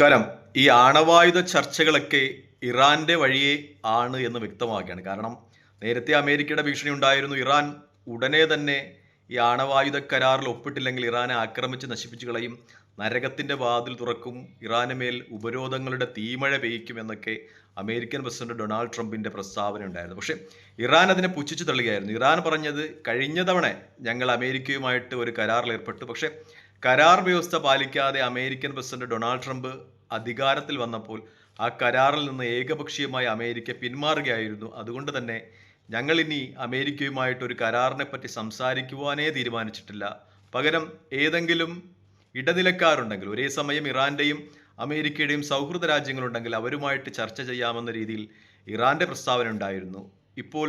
നമസ്കാരം ഈ ആണവായുധ ചർച്ചകളൊക്കെ ഇറാന്റെ വഴിയെ ആണ് എന്ന് വ്യക്തമാക്കുകയാണ് കാരണം നേരത്തെ അമേരിക്കയുടെ ഭീഷണി ഉണ്ടായിരുന്നു. ഇറാൻ ഉടനെ തന്നെ ഈ ആണവായുധ കരാറിൽ ഒപ്പിട്ടില്ലെങ്കിൽ ഇറാനെ ആക്രമിച്ച് നശിപ്പിച്ചു കളയും. നരകത്തിന്റെ വാതിൽ തുറക്കും. ഇറാന് മേൽ ഉപരോധങ്ങളുടെ തീമഴ പെയ്യ്ക്കും എന്നൊക്കെ അമേരിക്കൻ പ്രസിഡന്റ് ഡൊണാൾഡ് ട്രംപിന്റെ പ്രസ്താവന ഉണ്ടായിരുന്നു. പക്ഷേ ഇറാൻ അതിനെ പുച്ഛിച്ചു തള്ളുകയായിരുന്നു. ഇറാൻ പറഞ്ഞത് കഴിഞ്ഞ തവണ ഞങ്ങൾ അമേരിക്കയുമായിട്ട് ഒരു കരാറിൽ ഏർപ്പെട്ടു. പക്ഷേ കരാർ വ്യവസ്ഥ പാലിക്കാതെ അമേരിക്കൻ പ്രസിഡന്റ് ഡൊണാൾഡ് ട്രംപ് അധികാരത്തിൽ വന്നപ്പോൾ ആ കരാറിൽ നിന്ന് ഏകപക്ഷീയമായി അമേരിക്ക പിന്മാറുകയായിരുന്നു. അതുകൊണ്ട് തന്നെ ഞങ്ങൾ ഇനി അമേരിക്കയുമായിട്ട് ഒരു കരാറിനെ പറ്റി സംസാരിക്കുവാനേ തീരുമാനിച്ചിട്ടില്ല. പകരം ഏതെങ്കിലും ഇടനിലക്കാരുണ്ടെങ്കിൽ ഒരേ സമയം ഇറാന്റെയും അമേരിക്കയുടെയും സൗഹൃദ രാജ്യങ്ങളുണ്ടെങ്കിൽ അവരുമായിട്ട് ചർച്ച ചെയ്യാമെന്ന രീതിയിൽ ഇറാന്റെ പ്രസ്താവന ഉണ്ടായിരുന്നു. ഇപ്പോൾ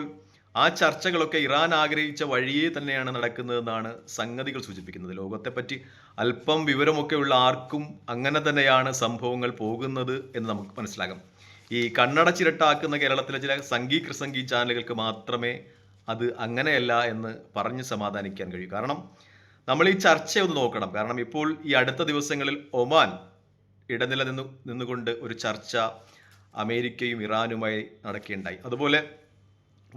ആ ചർച്ചകളൊക്കെ ഇറാൻ ആഗ്രഹിച്ച വഴിയെ തന്നെയാണ് നടക്കുന്നതെന്നാണ് സംഗതികൾ സൂചിപ്പിക്കുന്നത്. ലോകത്തെപ്പറ്റി അല്പം വിവരമൊക്കെ ഉള്ള ആർക്കും അങ്ങനെ തന്നെയാണ് സംഭവങ്ങൾ പോകുന്നത് എന്ന് നമുക്ക് മനസ്സിലാകും ഈ കണ്ണട ചിരട്ടാക്കുന്ന കേരളത്തിലെ ചില സംഗീ കൃസംഗി ചാനലുകൾക്ക് മാത്രമേ അത് അങ്ങനെയല്ല എന്ന് പറഞ്ഞ് സമാധാനിക്കാൻ കഴിയൂ. കാരണം നമ്മൾ ഈ ചർച്ച ഒന്ന് നോക്കണം. കാരണം ഇപ്പോൾ ഈ അടുത്ത ദിവസങ്ങളിൽ ഒമാൻ ഇടനില നിന്നു നിന്നുകൊണ്ട് ഒരു ചർച്ച അമേരിക്കയും ഇറാനുമായി നടക്കുകയുണ്ടായി. അതുപോലെ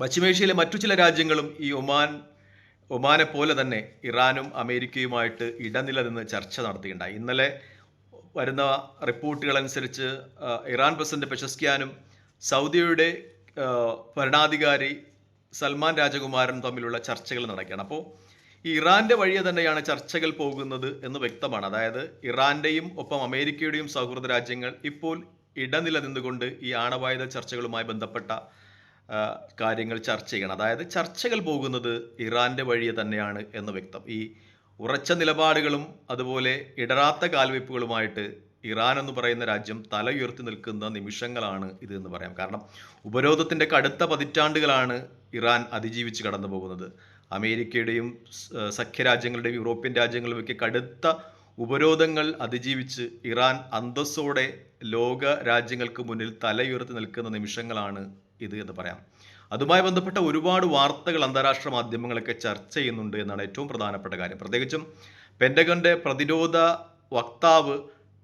പശ്ചിമേഷ്യയിലെ മറ്റു ചില രാജ്യങ്ങളും ഈ ഒമാൻ ഒമാനെ പോലെ തന്നെ ഇറാനും അമേരിക്കയുമായിട്ട് ഇടനില നിന്ന് ചർച്ച നടത്തിയിട്ടുണ്ടായി. ഇന്നലെ വരുന്ന റിപ്പോർട്ടുകൾ അനുസരിച്ച് ഇറാൻ പ്രസിഡന്റ് പെഷസ്ക്യാനും സൗദിയുടെ ഭരണാധികാരി സൽമാൻ രാജകുമാരനും തമ്മിലുള്ള ചർച്ചകൾ നടക്കുകയാണ്. അപ്പോൾ ഈ ഇറാന്റെ വഴിയെ തന്നെയാണ് ചർച്ചകൾ പോകുന്നത് എന്ന് വ്യക്തമാണ്. അതായത് ഇറാന്റെയും ഒപ്പം അമേരിക്കയുടെയും സൗഹൃദ രാജ്യങ്ങൾ ഇപ്പോൾ ഇടനില നിന്നുകൊണ്ട് ഈ ആണവായുധ ചർച്ചകളുമായി ബന്ധപ്പെട്ട കാര്യങ്ങൾ ചർച്ച ചെയ്യണം. അതായത് ചർച്ചകൾ പോകുന്നത് ഇറാന്റെ വഴിയെ തന്നെയാണ് എന്ന് വ്യക്തം. ഈ ഉറച്ച നിലപാടുകളും അതുപോലെ ഇടറാത്ത കാൽവയ്പ്പുകളുമായിട്ട് ഇറാൻ എന്ന് പറയുന്ന രാജ്യം തല ഉയർത്തി നിൽക്കുന്ന നിമിഷങ്ങളാണ് ഇത് എന്ന് പറയാം. കാരണം ഉപരോധത്തിന്റെ കടുത്ത പതിറ്റാണ്ടുകളാണ് ഇറാൻ അതിജീവിച്ച് കടന്നു പോകുന്നത് അമേരിക്കയുടെയും സഖ്യരാജ്യങ്ങളുടെയും യൂറോപ്യൻ രാജ്യങ്ങളുമൊക്കെ കടുത്ത ഉപരോധങ്ങൾ അതിജീവിച്ച് ഇറാൻ അന്തസ്സോടെ ലോക രാജ്യങ്ങൾക്ക് മുന്നിൽ തലയുയർത്തി നിൽക്കുന്ന നിമിഷങ്ങളാണ് ഇത് എന്ന് പറയാം. അതുമായി ബന്ധപ്പെട്ട ഒരുപാട് വാർത്തകൾ അന്താരാഷ്ട്ര മാധ്യമങ്ങളൊക്കെ ചർച്ച ചെയ്യുന്നുണ്ട് എന്നാണ് ഏറ്റവും പ്രധാനപ്പെട്ട കാര്യം. പ്രത്യേകിച്ചും പെൻഡഗന്റെ പ്രതിരോധ വക്താവ്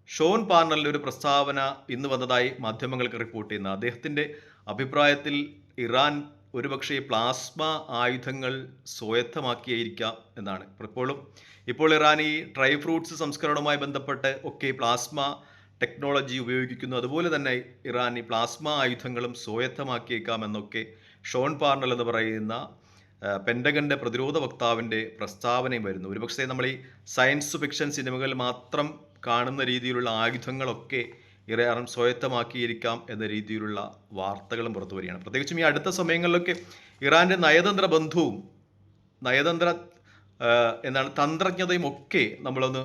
ഷോൺ പാർണലിന്റെ ഒരു പ്രസ്താവന ഇന്ന് വന്നതായി മാധ്യമങ്ങൾക്ക് റിപ്പോർട്ട് ചെയ്യുന്ന അദ്ദേഹത്തിന്റെ അഭിപ്രായത്തിൽ ഇറാൻ ഒരുപക്ഷെ പ്ലാസ്മ ആയുധങ്ങൾ സ്വായത്തമാക്കിയിരിക്കാം എന്നാണ്. ഇപ്പോഴും ഇപ്പോൾ ഇറാൻ ഈ ഡ്രൈ ഫ്രൂട്ട്സ് സംസ്കരണവുമായി ബന്ധപ്പെട്ട് ഒക്കെ പ്ലാസ്മ ടെക്നോളജി ഉപയോഗിക്കുന്നു. അതുപോലെ തന്നെ ഇറാൻ ഈ പ്ലാസ്മ ആയുധങ്ങളും സ്വായത്തമാക്കിയേക്കാം എന്നൊക്കെ ഷോൺ പാർണൽ എന്ന് പറയുന്ന ആ, പെൻഡഗന്റെ പ്രതിരോധ വക്താവിന്റെ പ്രസ്താവനയും വരുന്നു. ഒരുപക്ഷെ നമ്മൾ ഈ സയൻസ് ഫിക്ഷൻ സിനിമകൾ മാത്രം കാണുന്ന രീതിയിലുള്ള ആയുധങ്ങളൊക്കെ ഇറാൻ സ്വായത്തമാക്കിയിരിക്കാം എന്ന രീതിയിലുള്ള വാർത്തകളും പുറത്തു വരികയാണ്. പ്രത്യേകിച്ചും ഈ അടുത്ത സമയങ്ങളിലൊക്കെ ഇറാന്റെ നയതന്ത്ര ബന്ധവും നയതന്ത്ര എന്താണ് തന്ത്രജ്ഞതയും ഒക്കെ നമ്മളൊന്ന്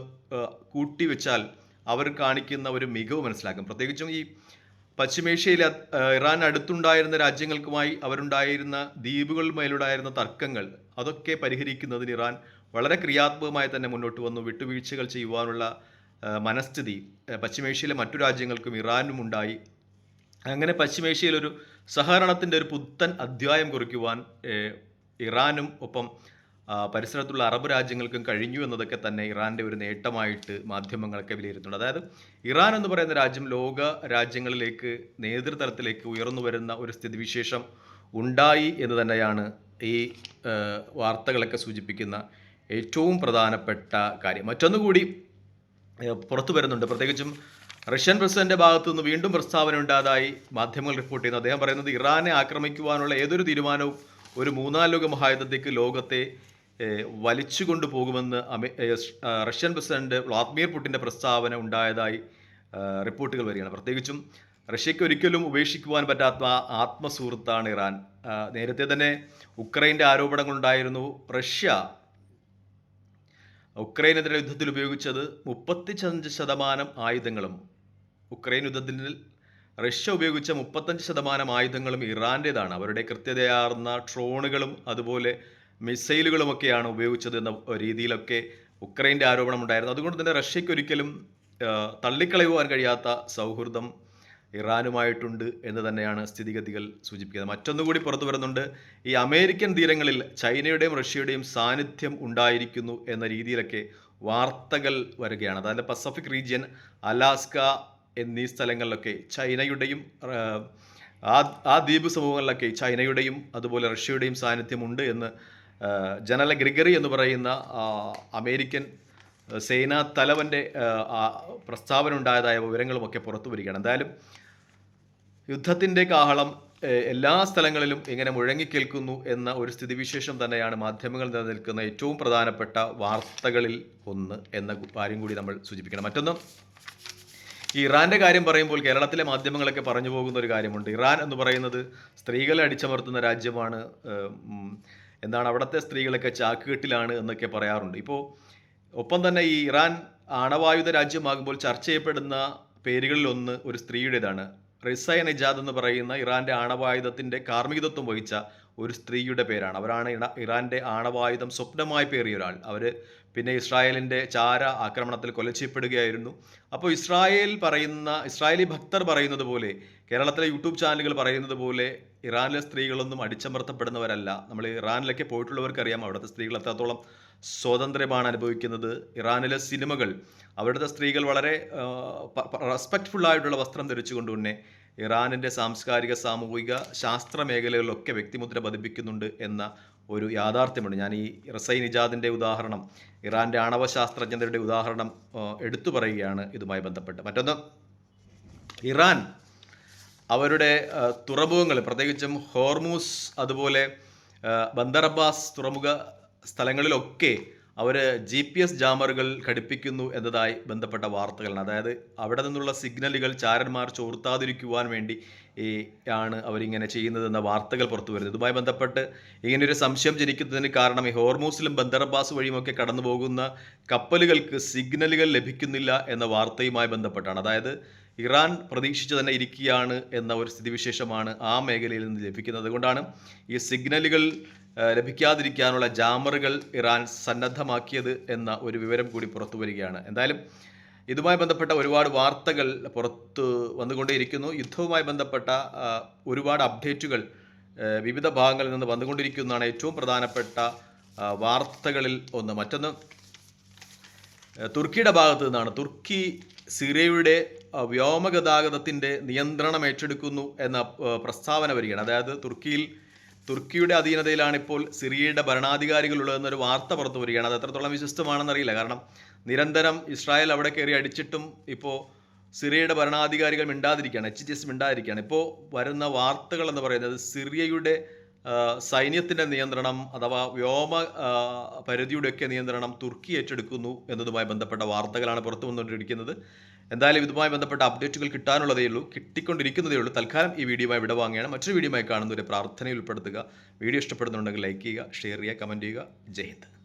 കൂട്ടിവെച്ചാൽ അവർ കാണിക്കുന്ന ഒരു മികവ് മനസ്സിലാക്കും. പ്രത്യേകിച്ചും ഈ പശ്ചിമേഷ്യയിൽ ഇറാൻ അടുത്തുണ്ടായിരുന്ന രാജ്യങ്ങൾക്കുമായി അവരുണ്ടായിരുന്ന ദ്വീപുകളുമേലുണ്ടായിരുന്ന തർക്കങ്ങൾ അതൊക്കെ പരിഹരിക്കുന്നതിന് ഇറാൻ വളരെ ക്രിയാത്മകമായി തന്നെ മുന്നോട്ട് വന്നു. വിട്ടുവീഴ്ചകൾ ചെയ്യുവാനുള്ള മനസ്ഥിതി പശ്ചിമേഷ്യയിലെ മറ്റു രാജ്യങ്ങൾക്കും ഇറാനും ഉണ്ടായി. അങ്ങനെ പശ്ചിമേഷ്യയിലൊരു സഹകരണത്തിന്റെ ഒരു പുത്തൻ അധ്യായം കുറിക്കുവാൻ ഇറാനും ഒപ്പം പരിസരത്തുള്ള അറബ് രാജ്യങ്ങൾക്കും കഴിഞ്ഞു എന്നതൊക്കെ തന്നെ ഇറാന്റെ ഒരു നേട്ടമായിട്ട് മാധ്യമങ്ങളൊക്കെ വിലയിരുത്തുന്നുണ്ട്. അതായത് ഇറാൻ എന്ന് പറയുന്ന രാജ്യം ലോക രാജ്യങ്ങളിലേക്ക് നേതൃതലത്തിലേക്ക് ഉയർന്നു വരുന്ന ഒരു സ്ഥിതിവിശേഷം ഉണ്ടായി എന്ന് തന്നെയാണ് ഈ വാർത്തകളൊക്കെ സൂചിപ്പിക്കുന്ന ഏറ്റവും പ്രധാനപ്പെട്ട കാര്യം. മറ്റൊന്നുകൂടി പുറത്തു വരുന്നുണ്ട്. പ്രത്യേകിച്ചും റഷ്യൻ പ്രസിഡന്റ് ഭാഗത്തു നിന്ന് വീണ്ടും പ്രസ്താവന ഉണ്ടായതായി മാധ്യമങ്ങൾ റിപ്പോർട്ട് ചെയ്യുന്നു. അദ്ദേഹം പറയുന്നത് ഇറാനെ ആക്രമിക്കുവാനുള്ള ഏതൊരു തീരുമാനവും ഒരു മൂന്നാം ലോക മഹായുദ്ധത്തേക്ക് ലോകത്തെ വലിച്ചു കൊണ്ടുപോകുമെന്ന് റഷ്യൻ പ്രസിഡന്റ് വ്ളാദിമിർ പുടിന്റെ പ്രസ്താവന ഉണ്ടായതായി റിപ്പോർട്ടുകൾ വരികയാണ്. പ്രത്യേകിച്ചും റഷ്യയ്ക്ക് ഒരിക്കലും ഉപേക്ഷിക്കുവാൻ പറ്റാത്ത ആത്മസുഹൃത്താണ് ഇറാൻ. നേരത്തെ തന്നെ ഉക്രൈന്റെ ആരോപണങ്ങളുണ്ടായിരുന്നു റഷ്യ ഉക്രൈനെതിരെ യുദ്ധത്തിൽ ഉപയോഗിച്ചത് മുപ്പത്തിയഞ്ച് ശതമാനം ആയുധങ്ങളും. ഉക്രൈൻ യുദ്ധത്തിൽ റഷ്യ ഉപയോഗിച്ച മുപ്പത്തഞ്ച് ശതമാനം ആയുധങ്ങളും ഇറാന്റേതാണ് അവരുടെ കൃത്യതയാർന്ന ഡ്രോണുകളും അതുപോലെ മിസൈലുകളുമൊക്കെയാണ് ഉപയോഗിച്ചത് എന്ന രീതിയിലൊക്കെ ഉക്രൈന്റെ ആരോപണം ഉണ്ടായിരുന്നു അതുകൊണ്ട് തന്നെ റഷ്യയ്ക്ക് ഒരിക്കലും തള്ളിക്കളയുവാൻ കഴിയാത്ത സൗഹൃദം ഇറാനുമായിട്ടുണ്ട് എന്ന് തന്നെയാണ് സ്ഥിതിഗതികൾ സൂചിപ്പിക്കുന്നത്. മറ്റൊന്നുകൂടി പുറത്തു വരുന്നുണ്ട്. ഈ അമേരിക്കൻ തീരങ്ങളിൽ ചൈനയുടെയും റഷ്യയുടെയും സാന്നിധ്യം ഉണ്ടായിരിക്കുന്നു എന്ന രീതിയിലൊക്കെ വാർത്തകൾ വരികയാണ്. അതായത് പസഫിക് റീജിയൻ അലാസ്ക എന്നീ സ്ഥലങ്ങളിലൊക്കെ ചൈനയുടെയും ആ, ആ ദ്വീപ് സമൂഹങ്ങളിലൊക്കെ ചൈനയുടെയും അതുപോലെ റഷ്യയുടെയും സാന്നിധ്യമുണ്ട് എന്ന് ജനറൽ ഗ്രിഗറി എന്ന് പറയുന്ന അമേരിക്കൻ സേനാ തലവന്റെ പ്രസ്താവന ഉണ്ടായതായ വിവരങ്ങളുമൊക്കെ പുറത്തു വരികയാണ്. എന്തായാലും യുദ്ധത്തിന്റെ കാഹളം എല്ലാ സ്ഥലങ്ങളിലും ഇങ്ങനെ മുഴങ്ങിക്കേൽക്കുന്നു എന്ന ഒരു സ്ഥിതിവിശേഷം തന്നെയാണ് മാധ്യമങ്ങൾ നിലനിൽക്കുന്ന ഏറ്റവും പ്രധാനപ്പെട്ട വാർത്തകളിൽ ഒന്ന് എന്ന കാര്യം കൂടി നമ്മൾ സൂചിപ്പിക്കണം. മറ്റൊന്ന് ഈ ഇറാന്റെ കാര്യം പറയുമ്പോൾ കേരളത്തിലെ മാധ്യമങ്ങളൊക്കെ പറഞ്ഞു പോകുന്ന ഒരു കാര്യമുണ്ട്. ഇറാൻ എന്ന് പറയുന്നത് സ്ത്രീകളെ അടിച്ചമർത്തുന്ന രാജ്യമാണ് എന്താണ് അവിടുത്തെ സ്ത്രീകളൊക്കെ ചാക്കുകെട്ടിലാണ് എന്നൊക്കെ പറയാറുണ്ട്. ഇപ്പോൾ ഒപ്പം തന്നെ ഈ ഇറാൻ ആണവായുധ രാജ്യമാകുമ്പോൾ ചർച്ച ചെയ്യപ്പെടുന്ന പേരുകളിലൊന്ന് ഒരു സ്ത്രീയുടേതാണ്. റിസൈ നിജാദ് എന്ന് പറയുന്ന ഇറാന്റെ ആണവായുധത്തിന്റെ കാർമ്മികത്വം വഹിച്ച ഒരു സ്ത്രീയുടെ പേരാണ്. അവരാണ് ഇണ- ഇറാന്റെ ആണവായുധം സ്വപ്നമായി പേറിയ ഒരാൾ. അവർ പിന്നെ ഇസ്രായേലിന്റെ ചാര ആക്രമണത്തിൽ കൊല ചെയ്യപ്പെടുകയായിരുന്നു അപ്പോൾ ഇസ്രായേൽ പറയുന്ന ഇസ്രായേലി ഭക്തർ പറയുന്നത് പോലെ കേരളത്തിലെ യൂട്യൂബ് ചാനലുകൾ പറയുന്നത് പോലെ ഇറാനിലെ സ്ത്രീകളൊന്നും അടിച്ചമർത്തപ്പെടുന്നവരല്ല. നമ്മൾ ഇറാനിലൊക്കെ പോയിട്ടുള്ളവർക്കറിയാം അവിടുത്തെ സ്ത്രീകൾ എത്രത്തോളം സ്വാതന്ത്ര്യമാണ് അനുഭവിക്കുന്നത്. ഇറാനിലെ സിനിമകൾ അവിടുത്തെ സ്ത്രീകൾ വളരെ റെസ്പെക്റ്റ്ഫുൾ ആയിട്ടുള്ള വസ്ത്രം ധരിച്ചുകൊണ്ട് തന്നെ ഇറാനിന്റെ സാംസ്കാരിക സാമൂഹിക ശാസ്ത്ര മേഖലകളിലൊക്കെ വ്യക്തിമുദ്ര പതിപ്പിക്കുന്നുണ്ട് എന്ന ഒരു യാഥാർത്ഥ്യമുണ്ട്. ഞാൻ ഈ റസൈ നിജാദിന്റെ ഉദാഹരണം ഇറാന്റെ ആണവ ശാസ്ത്രജ്ഞരുടെ ഉദാഹരണം എടുത്തു പറയുകയാണ് ഇതുമായി ബന്ധപ്പെട്ട്. മറ്റൊന്ന് ഇറാൻ അവരുടെ തുറമുഖങ്ങൾ പ്രത്യേകിച്ചും ഹോർമൂസ് അതുപോലെ ബന്ദർ അബ്ബാസ് തുറമുഖ സ്ഥലങ്ങളിലൊക്കെ അവർ ജി പി എസ് ജാമറുകൾ ഘടിപ്പിക്കുന്നു എന്നതായി ബന്ധപ്പെട്ട വാർത്തകളാണ്. അതായത് അവിടെ നിന്നുള്ള സിഗ്നലുകൾ ചാരന്മാർ ചോർത്താതിരിക്കുവാൻ വേണ്ടി ഈ ആണ് അവരിങ്ങനെ ചെയ്യുന്നതെന്ന വാർത്തകൾ പുറത്തു വരുന്നത്. ഇതുമായി ബന്ധപ്പെട്ട് ഇങ്ങനെയൊരു സംശയം ജനിക്കുന്നതിന് കാരണം ഈ ഹോർമൂസിലും ബന്ദർ അബ്ബാസ് വഴിയുമൊക്കെ കടന്നു പോകുന്ന കപ്പലുകൾക്ക് സിഗ്നലുകൾ ലഭിക്കുന്നില്ല എന്ന വാർത്തയുമായി ബന്ധപ്പെട്ടാണ്. അതായത് ഇറാൻ പ്രതീക്ഷിച്ചു തന്നെ ഇരിക്കുകയാണ് എന്ന ഒരു സ്ഥിതിവിശേഷമാണ് ആ മേഖലയിൽ നിന്ന് ലഭിക്കുന്നത്. അതുകൊണ്ടാണ് ഈ സിഗ്നലുകൾ ലഭിക്കാതിരിക്കാനുള്ള ജാമറുകൾ ഇറാൻ സന്നദ്ധമാക്കിയത് എന്ന ഒരു വിവരം കൂടി പുറത്തു വരികയാണ്. എന്തായാലും ഇതുമായി ബന്ധപ്പെട്ട ഒരുപാട് വാർത്തകൾ പുറത്ത് വന്നുകൊണ്ടേയിരിക്കുന്നു. യുദ്ധവുമായി ബന്ധപ്പെട്ട ഒരുപാട് അപ്ഡേറ്റുകൾ വിവിധ ഭാഗങ്ങളിൽ നിന്ന് വന്നുകൊണ്ടിരിക്കുന്നതാണ് ഏറ്റവും പ്രധാനപ്പെട്ട വാർത്തകളിൽ ഒന്ന്. മറ്റൊന്ന് തുർക്കിയുടെ ഭാഗത്തു നിന്നാണ്. തുർക്കി സിറിയയുടെ വ്യോമഗതാഗതത്തിന്റെ നിയന്ത്രണം ഏറ്റെടുക്കുന്നു എന്ന പ്രസ്താവന വരികയാണ്. അതായത് തുർക്കിയിൽ തുർക്കിയുടെ അധീനതയിലാണ് ഇപ്പോൾ സിറിയയുടെ ഭരണാധികാരികളുള്ളതെന്നൊരു വാർത്ത പുറത്തു വരികയാണ്. അത് എത്രത്തോളം വിശ്വസ്തമാണെന്നറിയില്ല. കാരണം നിരന്തരം ഇസ്രായേൽ അവിടെ കയറി അടിച്ചിട്ടും ഇപ്പോൾ സിറിയയുടെ ഭരണാധികാരികൾ മിണ്ടാതിരിക്കുകയാണ് എച്ച് ജി എസ് മിണ്ടാതിരിക്കുകയാണ്. ഇപ്പോൾ വരുന്ന വാർത്തകൾ എന്ന് പറയുന്നത് സിറിയയുടെ ആ, സൈന്യത്തിന്റെ നിയന്ത്രണം അഥവാ വ്യോമ പരിധിയുടെയൊക്കെ നിയന്ത്രണം തുർക്കി ഏറ്റെടുക്കുന്നു എന്നതുമായി ബന്ധപ്പെട്ട വാർത്തകളാണ് പുറത്തു വന്നുകൊണ്ടിരിക്കുന്നത്. എന്തായാലും ഇതുമായി ബന്ധപ്പെട്ട അപ്ഡേറ്റുകൾ കിട്ടാനുള്ളതേ ഉള്ളൂ കിട്ടിക്കൊണ്ടിരിക്കുന്നതേ ഉള്ളൂ. തൽക്കാലം ഈ വീഡിയോയുമായി വിട വാങ്ങുകയാണ്. മറ്റൊരു വീഡിയോയുമായി കാണുന്നവരെ പ്രാർത്ഥനയിൽ ഉൾപ്പെടുത്തുക. വീഡിയോ ഇഷ്ടപ്പെടുന്നുണ്ടെങ്കിൽ ലൈക്ക് ചെയ്യുക ഷെയർ ചെയ്യുക കമന്റ് ചെയ്യുക. ജയ് ഹിന്ദ്.